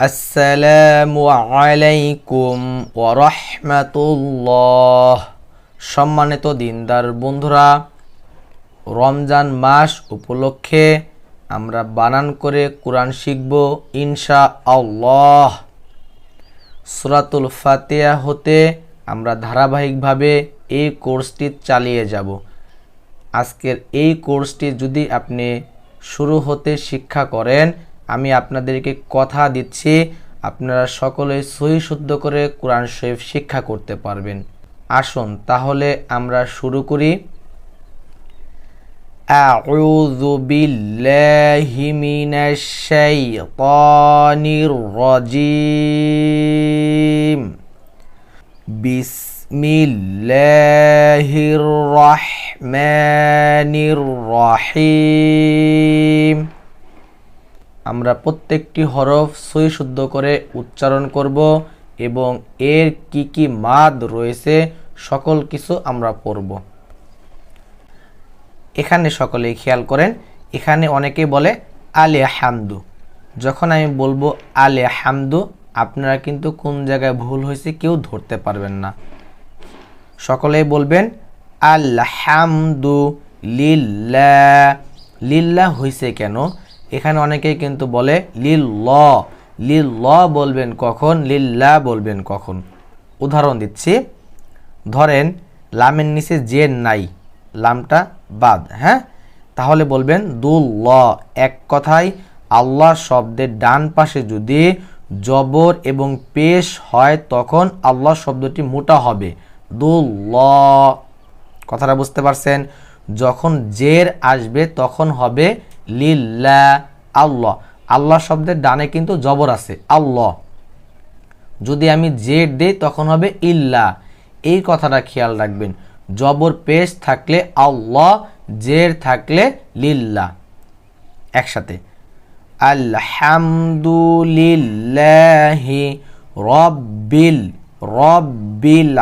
আসসালামু আলাইকুম ওরহমাতুল্লাহ। সম্মানিত দিনদার বন্ধুরা, রমজান মাস উপলক্ষে আমরা বানান করে কোরআন শিখব ইনশা আল্লাহ সুরাতুল ফাতেহা হতে আমরা ধারাবাহিকভাবে এই কোর্সটি চালিয়ে যাব। আজকের এই কোর্সটি যদি আপনি শুরু হতে শিক্ষা করেন আমি আপনাদেরকে কথা দিচ্ছি আপনারা সকলে সহি শুদ্ধ করে কোরআন শরীফ শিক্ষা করতে পারবেন আসুন তাহলে আমরা শুরু করি أعوذ بالله من الشيطان الرجيم بسم الله الرحمن الرحيم আমরা প্রত্যেকটি হরফ সই শুদ্ধ করে উচ্চারণ করব এবং এর কি কি মাদ রয়েছে সকল কিছু আমরা পড়ব। এখানে সকলেই খেয়াল করেন, এখানে অনেকে বলে আলে হামদু যখন আমি বলব আলে হামদু আপনারা কিন্তু কোন জায়গায় ভুল হয়েছে কেউ ধরতে পারবেন না। সকলেই বলবেন আলহামদু লিল্লা। লিল্লা হয়েছে কেন? এখানে অনেকেই কিন্তু বলে লিল ল লিল ল বলবেন কখন, লিল্লা বলবেন কখন। উদাহরণ দিচ্ছি, ধরেন লামের নিচে যে নাই, লামটা বাদ হ্যাঁ? তাহলে বলবেন দুল ল এক কথায় আল্লাহ শব্দের ডান পাশে যদি জবর এবং পেশ হয় তখন আল্লাহ শব্দটি মোটা হবে। দুল ল কথাটা বুঝতে পারছেন? যখন জের আসবে তখন হবে লিল্লা আল্লাহ আল্লাহ শব্দের ডানে কিন্তু জবর আছে, আল্লাহ। যদি আমি জের দিই, তখন হবে ইল্লা। এই কথাটা খেয়াল রাখবেন। জবর পেশ থাকলে আল্লাহ, জের থাকলে লিল্লা। একসাথে। আলহামদুলিল্লাহি রব্বিল রব্বিল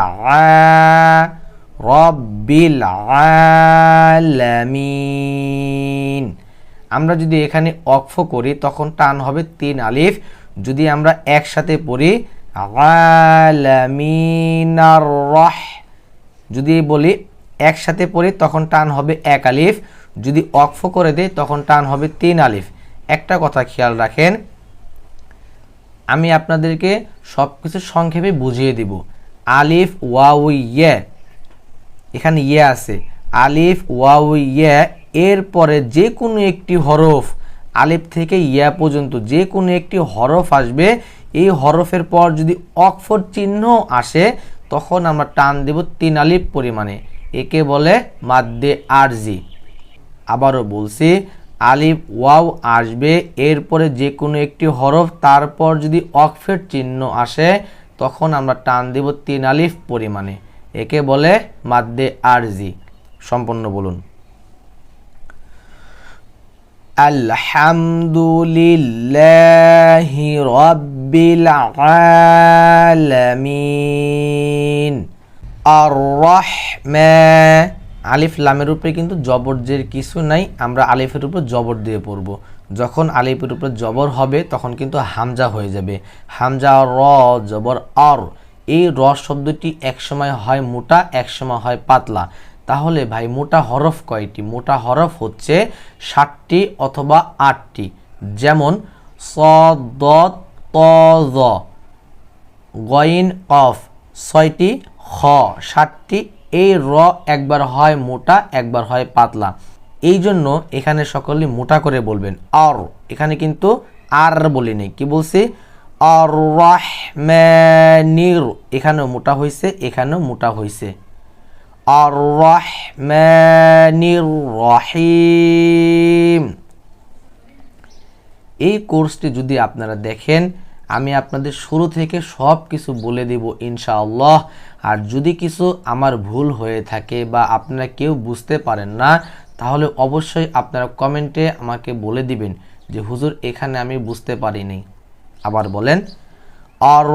রব্বিল আলামিন। আমরা যদি এখানে অক্ফ করি, তখন টান হবে তিন আলিফ। যদি আমরা একসাথে পড়ি রহ। যদি বলি একসাথে পড়ি, তখন টান হবে এক আলিফ। যদি অক্ফ করে দেয় তখন টান হবে তিন আলিফ। একটা কথা খেয়াল রাখেন, আমি আপনাদেরকে সব কিছু সংক্ষেপে বুঝিয়ে দিব। আলিফ, ওয়াউ ইয়ে। এখানে ইয়ে আছে। আলিফ, ওয়াউ ইয়ে এরপরে যে কোনো একটি হরফ আলিফ থেকে ইয়া পর্যন্ত যে কোনো একটি হরফ আসবে। এই হরফের পর যদি অক্ষর চিহ্ন আসে, তখন আমরা টান দেব তিন আলিফ পরিমাণে। একে বলে মাদ্দে আরজি। আবারও বলছি, আলিফ ওয়াও আসবে, এরপরে যে কোনো একটি হরফ তারপর যদি অক্ষের চিহ্ন আসে, তখন আমরা টান দেব তিন আলিফ পরিমাণে। একে বলে মাদ্দে আরজি। সম্পন্ন বলুন। আলহামদুলিল্লাহি রব্বিল আলামিন। আর রহমা আলিফ লামের উপরে কিন্তু জবরজের কিছু নাই, আমরা আলিফের উপর জবর দিয়ে পড়ব। যখন আলিফের উপর জবর হবে, তখন কিন্তু হামজা হয়ে যাবে। হামজা, র, জবর, আর। এই র শব্দটি একসময় হয় মোটা, একসময় হয় পাতলা। তাহলে ভাই মোটা হরফ কয়টি? মোটা হরফ হচ্ছে ষাটটি অথবা আটটি। যেমন স দ ত গইন অফ ছয়টি হ ষাটটি এই র একবার হয় মোটা, একবার হয় পাতলা। এই জন্য এখানে সকলে মোটা করে বলবেন। আর, এখানে কিন্তু আর বলি নেই। কি বলছি? আর রাহমানির এখানেও মোটা হয়েছে এখানেও মোটা হয়েছে আর রহিম এই কোর্সটি যদি আপনারা দেখেন, আমি আপনাদের শুরু থেকে সব কিছু বলে দেব ইনশাআল্লাহ। আর যদি কিছু আমার ভুল হয়ে থাকে বা আপনারা কেউ বুঝতে পারেন না, তাহলে অবশ্যই আপনারা কমেন্টে আমাকে বলে দিবেন যে, হুজুর, এখানে আমি বুঝতে পারিনি। আবার বলেন আর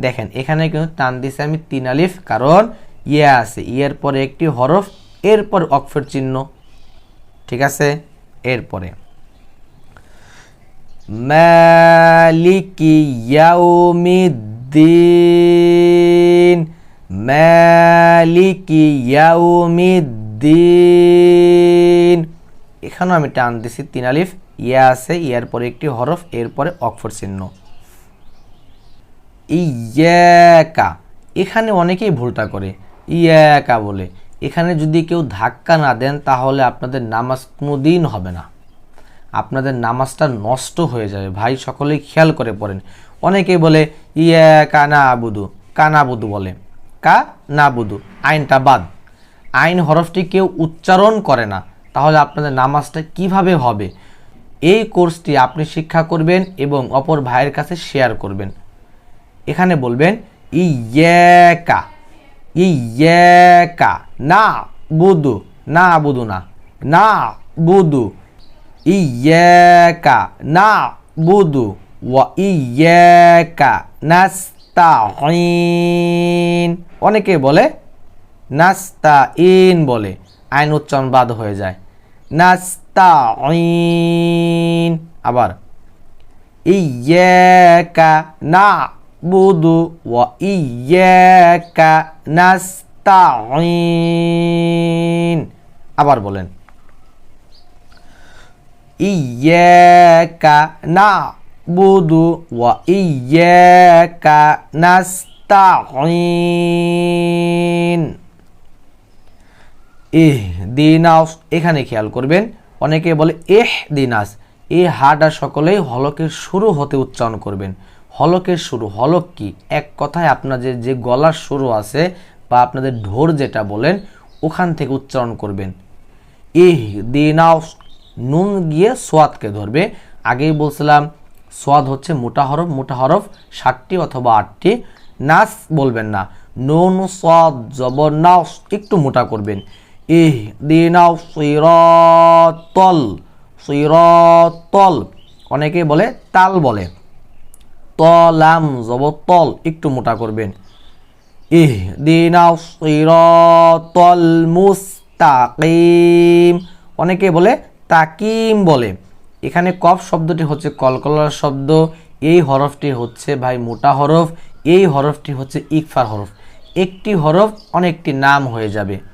দেখেন, এখানে কিন্তু টান দিছে আমি তিন আলিফ, কারণ ইয়ে আছে। ইয়ের পরে একটি হরফ, এরপর অক্ষর চিহ্ন। ঠিক আছে? এরপরে। মালিকি ইয়াউমিদ্দিন। এখানেও আমি টান দিছি তিন আলিফ, ইয়া আছে, ইয়ার পরে একটি হরফ এরপরে অক্ষর চিহ্ন। ইয়াকা। এখানে অনেকেই ভুলটা করে। ইয়াকা বলে। এখানে যদি কেউ ধাক্কা না দেন, তাহলে আপনাদের নামাজ কোনোদিন হবে না। আপনাদের নামাজটা নষ্ট হয়ে যাবে। ভাই, সকলেই খেয়াল করে পড়েন। অনেকেই বলে ইয়া কানা আবুদু কানা বুদু বলে। কা না বুদু আইনটা বাদ। আইন হরফটি কেউ উচ্চারণ করে না। তাহলে আপনাদের নামাজটা কীভাবে হবে? এই কোর্সটি আপনি শিক্ষা করবেন এবং অপর ভাইয়ের কাছে শেয়ার করবেন। এখানে বলবেন, ইয়েকা ইয়েকা, না বুদু না বুদু না না বুদু, ইয়েকা, না বুদু, ওয়া ইয়েকা নাস্তাইন অনেকে বলে নাস্তা ইন বলে, আইন উচ্চারণ বাদ হয়ে যায়। নাস্তাইন আবার ইয়েকা না বুদু ওয়া ইয়েকা নাস্তাইন আবার বলেন ইয়েকা না বুদু ওয়া ইয়েকা নাস্তাইন এহ, দিনাস, এখানে খেয়াল করবেন, অনেকে বলে এহ, দিনাস। এই হাটা সকলেই হলকের শুরু হতে উচ্চারণ করবেন। হলকের শুরু, হলক কি? এক কথায় আপনাদের যে গলার শুরু আছে বা আপনাদের ঢোর যেটা বলেন, ওখান থেকে উচ্চারণ করবেন। ইহ দিনাস, নুন গিয়ে সোয়াদকে ধরবে। আগেই বলছিলাম, সোয়াদ হচ্ছে মোটা হরফ মোটা হরফ ষাটটি অথবা আটটি। নাস বলবেন না, নুন, সোয়াদ জবর নাস একটু মোটা করবেন। ইহ দিনাও সিরতল সিরতল। অনেকে বলে তাল বলে। তলাম জবর তল, একটু মোটা করবেন। ইহ দিনাও সিরতল মুস্তাকিম। অনেকে বলে তাকিম বলে। এখানে কফ শব্দটি হচ্ছে কলকলার শব্দ। এই হরফটি হচ্ছে ভাই মোটা হরফ। এই হরফটি হচ্ছে ইকফার হরফ। একটি হরফ অনেকটি নাম হয়ে যাবে।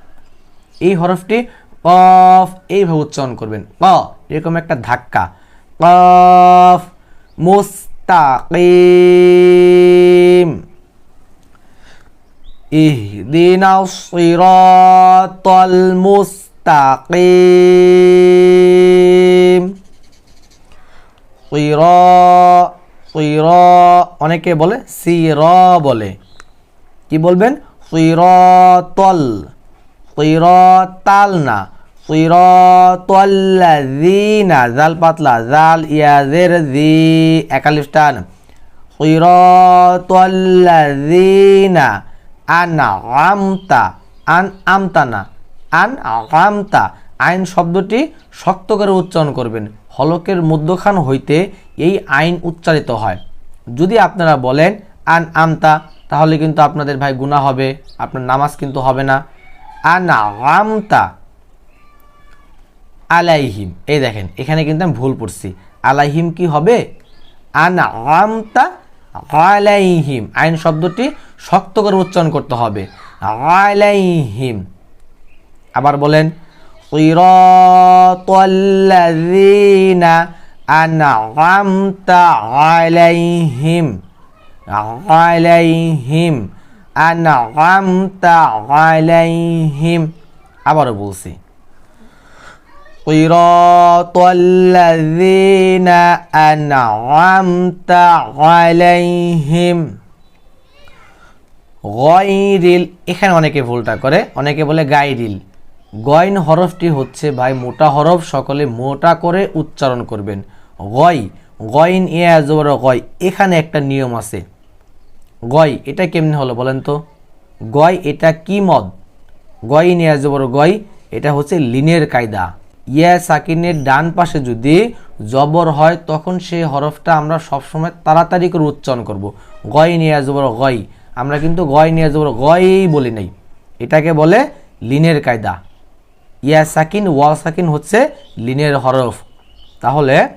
এই হরফটি কফ এইভাবে উচ্চারণ করবেন। ক, এরকম একটা ধাক্কা। কফ মুস্তাকিম। ইহদিনাস সিরাতাল মুস্তাকিম। সিরা সিরা অনেকে বলে, সির বলে। কি বলবেন? সিরাতল সিরাতাল না সিরাতাল্লাযিনা জাল পাতলা জাল ইয়াজের, জি একালিফ টান। সিরাতাল্লাযিনা, আনআমতা আন আমতা না আন আমতা আইন শব্দটি শক্ত করে উচ্চারণ করবেন। হলকের মধ্যখান হইতে এই আইন উচ্চারিত হয়। যদি আপনারা বলেন আন আমতা তাহলে কিন্তু আপনাদের ভাই গুণা হবে, আপনার নামাজ কিন্তু হবে না। আনা আমতা আলাইহিম। এই দেখেন, এখানে কিন্তু আমি ভুল পড়ছি। আলাইহিম কি হবে? আনা আমতা আলাইহিম। আইন শব্দটি শক্ত করে উচ্চারণ করতে হবে। আলাইহিম। আবার বলেন সিরাতাল্লাযীনা আলাইহিম। আলাইহিম। আনআমতা আলাইহিম আবারও বলছি صراط الذين أنعمت عليهم গয়রিল এখানে অনেকে ভুলটা করে অনেকে বলে গাইরিল গয়ন হরফটি হচ্ছে ভাই মোটা হরফ সকলে মোটা করে উচ্চারণ করবেন গয় গয়ন এ আজবর গয় এখানে একটা নিয়ম আছে গয়, এটা কেমনে হলো বলেন তো? গয়, এটা কি মদ? গয় নিয়ে আজবর গয়, এটা হচ্ছে লিনের কায়দা। ইয়া সাকিনের ডান পাশে যদি জবর হয়, তখন সেই হরফটা আমরা সবসময় তাড়াতাড়ি করে উচ্চারণ করব। গয় নিয়ে জবর গয়, আমরা কিন্তু গয় নিয়ে জবর গয়ই বলি নাই। এটাকে বলে লিনের কায়দা। ইয়া সাকিন ওয়াও সাকিন হচ্ছে লিনের হরফ। তাহলে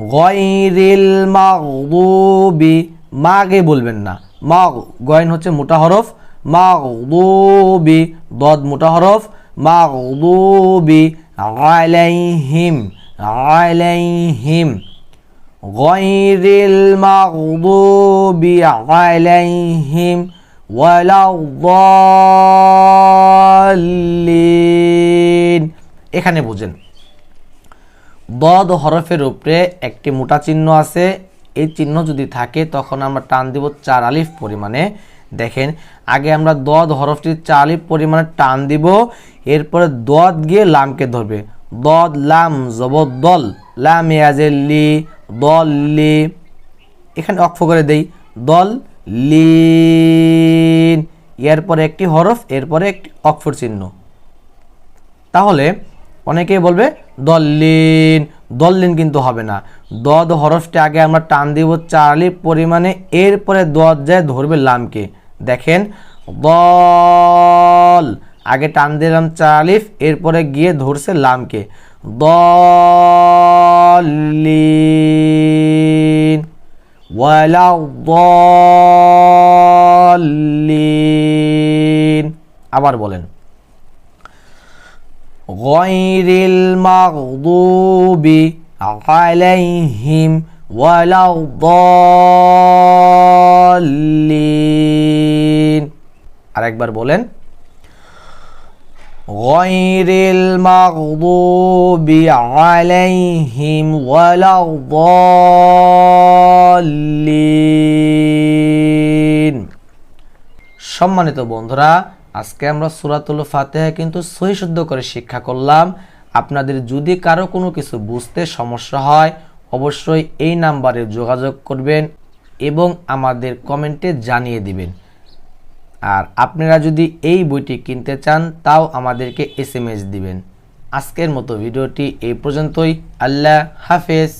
গয়রিল মাগদুবি, মাগে বলবেন না। মাগ, গয়ন হচ্ছে মোটা হরফ। মাগদুবি, দদ মোটা হরফ। মাগদুবি, আলাইহিম আলাইহিম। গয়রিল মাগদুবি, আলাইহিম। ওয়ালা এখানে বোঝেন। দদ হরফের উপরে একটি মোটা চিহ্ন আছে। এই চিহ্ন যদি থাকে, তখন আমরা টান দিব চার আলিফ পরিমাণে। দেখেন, আগে আমরা দদ হরফটি চার আলিফ পরিমাণে টান দিব, এরপরে দদ গিয়ে লামকে ধরবে। দদ, লাম জবর দল লাম ইয়াজেল্লি দল, লি। এখানে অক্ষ করে দেই। দল, লিন। এরপরে একটি হরফ, এরপরে একটি অক্ষর চিহ্ন। তাহলে অনেকেই বলবে দল্লিন দল্লিন কিন্তু হবে না। দদ হরফটি আগে আমরা টান দিব চার্লি, পরিমাণে এরপরে দদ যায় ধরবে লামকে। দেখেন, দল, আগে টান দিলাম চালিফ এরপরে গিয়ে ধরছে লামকে। দলিন ওয়ালা দলিন আবার বলেন। غير المغضوب عليهم ولا الضالين আরেকবার বলেন غير المغضوب عليهم ولا الضالين সম্মানিত বন্ধুরা আজকে আমরা সুরাতুল ফাতেহা কিন্তু সহি শুদ্ধ করে শিক্ষা করলাম। আপনাদের যদি কারও কোনো কিছু বুঝতে সমস্যা হয়, অবশ্যই এই নাম্বারে যোগাযোগ করবেন এবং আমাদের কমেন্টে জানিয়ে দিবেন। আর আপনারা যদি এই বইটি কিনতে চান, তাও আমাদেরকে এস দিবেন। আজকের মতো ভিডিওটি এই পর্যন্তই। আল্লাহ হাফেজ।